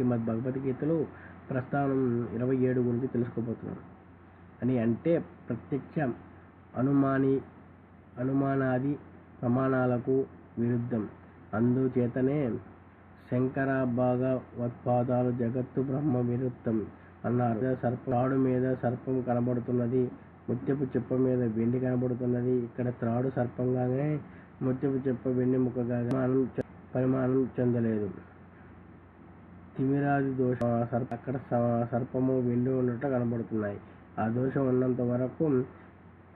శ్రీమద్ భగవద్గీతలో ప్రస్థానం ఇరవై ఏడు గురించి తెలుసుకోబోతున్నాం. అని అంటే ప్రత్యక్ష అనుమాని అనుమానాది ప్రమాణాలకు విరుద్ధం. అందుచేతనే శంకర భాగవత్పాదాలు జగత్తు బ్రహ్మ విరుద్ధం అన్నారు. సర్పాడు మీద సర్పం కనబడుతున్నది ముత్యపు చెప్ప మీద వెండి కనబడుతున్నది. ఇక్కడ త్రాడు సర్పంగానే ముత్యపు చెప్ప వెండి ముక్కగా పరిమాణం పరిమాణం చెందలేదు. తిమిరాది దోషం. సర్ప అక్కడ స- సర్పము వెళ్ళి ఉన్నట్టు కనబడుతున్నాయి. ఆ దోషం ఉన్నంత వరకు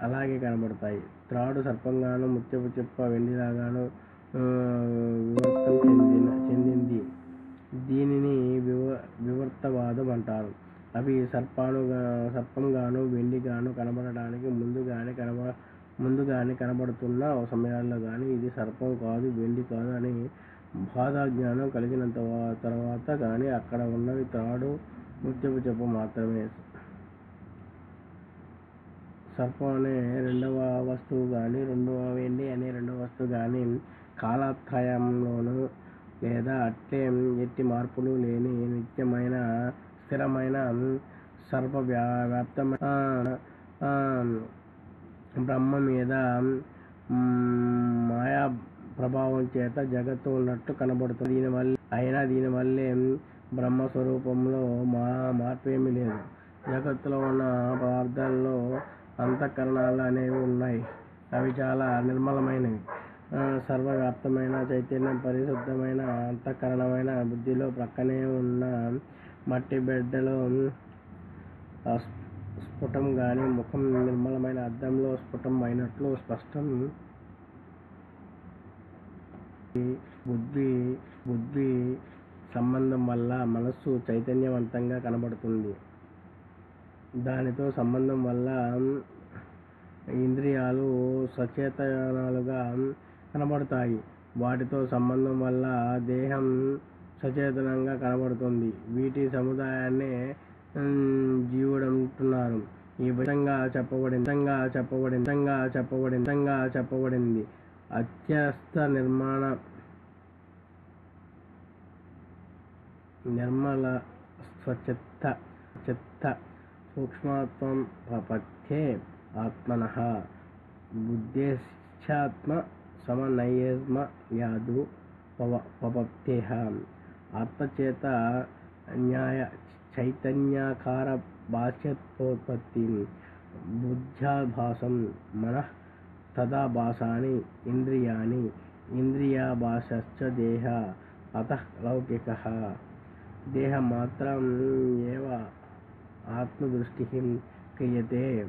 అలాగే కనబడతాయి. త్రాడు సర్పంగాను ముత్యపు చెప్ప వెండిలాగాను వివర్తం చెందిన చెందింది. దీనిని వివ వివర్తవాదం అంటారు. అవి సర్పానుగా సర్పంగాను వెండిగాను కనబడడానికి ముందుగానే కనబ ముందుగానే కనబడుతున్న సమయాల్లో కానీ ఇది సర్పం కాదు వెండి కాదు అని బాధ జ్ఞానం కలిగినంత తర్వాత కానీ అక్కడ ఉన్నవి త్రాడు ముత్యపు చెప్పు మాత్రమే. సర్పం అనే రెండవ వస్తువు కానీ రెండవ వెండి అనే రెండవ వస్తువు కానీ కాలత్రయంలోనూ లేదా అట్లే ఎట్టి మార్పులు లేని నిత్యమైన స్థిరమైన సర్వ వ్యా వ్యాప్తమైన బ్రహ్మ మీద మాయా ప్రభావం చేత జగత్తు ఉన్నట్టు కనబడుతుంది దీనివల్ల అయినా దీనివల్లే బ్రహ్మ స్వరూపంలో మా మార్పేమీ లేదు. జగత్తులో ఉన్న పదార్థాల్లో అంతఃకరణాలు అనేవి ఉన్నాయి. అవి చాలా నిర్మలమైనవి. సర్వవ్యాప్తమైన చైతన్యం పరిశుద్ధమైన అంతఃకరణమైన బుద్ధిలో ప్రక్కనే ఉన్న మట్టి బిడ్డలో స్ఫుటం కానీ ముఖం నిర్మలమైన అద్దంలో స్ఫుటం అయినట్లు స్పష్టం బుద్ధి బుద్ధి సంబంధం వల్ల మనస్సు చైతన్యవంతంగా కనబడుతుంది. దానితో సంబంధం వల్ల ఇంద్రియాలు సచేతనాలుగా కనబడతాయి. వాటితో సంబంధం వల్ల దేహం సచేతనంగా కనబడుతుంది. వీటి సముదాయాన్నే జీవుడంటున్నారు. ఈ విధంగా చెప్పబడింది విధంగా చెప్పబడింది చెప్పబడింది చెప్పబడింది. అత్యస్త నిర్మాణ నిర్మల స్వచిత్త చిత్త సూక్ష్మత్వం ప్రపత్యే ఆత్మన బుద్ధేశ్చాత్మ సమనయస్మ యాదు పవ ఆత్మచేత న్యాయ చైతన్యాకార భాష్యోత్పత్తి బుద్ధ్యాభాసం మనః తదా భాసాని ఇంద్రియాణి. ఇంద్రియాభాసశ్చ దేహ అతః లౌకిక. దేహమాత్రం ఏవ ఆత్మదృష్టి క్రియతే.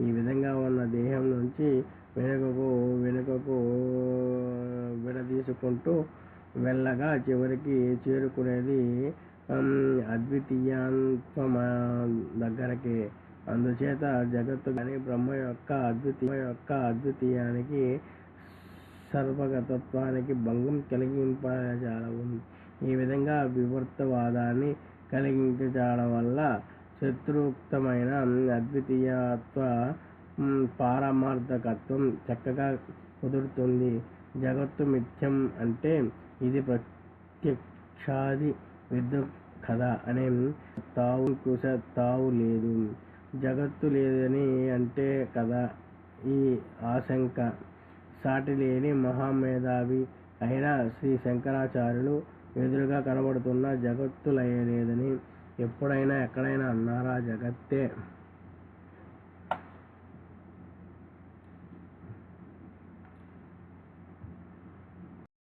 ఈ విధంగా ఉన్న దేహం నుంచి వెనుకకు వెనుకకు విడదీసుకుంటూ వెళ్ళగా చివరికి చేరుకునేది అద్వితీయాత్మ దగ్గరకే. అందుచేత జగత్తు కానీ బ్రహ్మ యొక్క అద్వితీయ యొక్క అద్వితీయానికి సర్వగతత్వానికి భంగం కలిగింపజాలవు ఈ విధంగా వివర్తవాదాన్ని కలిగించడం వల్ల శత్రుక్తమైన అద్వితీయత్వ పారమార్థకత్వం చక్కగా కుదురుతుంది. జగత్తు మిథ్యం అంటే ఇది ప్రత్యక్షాది విద్యుత్ కథ అనే తావు కుశ తావు లేదు. జగత్తు లేదని అంటే కదా? ఈ ఆశంక. సాటి లేని మహామేధావి అయిన శ్రీ శంకరాచార్యులు ఎదురుగా కనబడుతున్న జగత్తు ఎప్పుడైనా ఎక్కడైనా అన్నారా జగత్తే?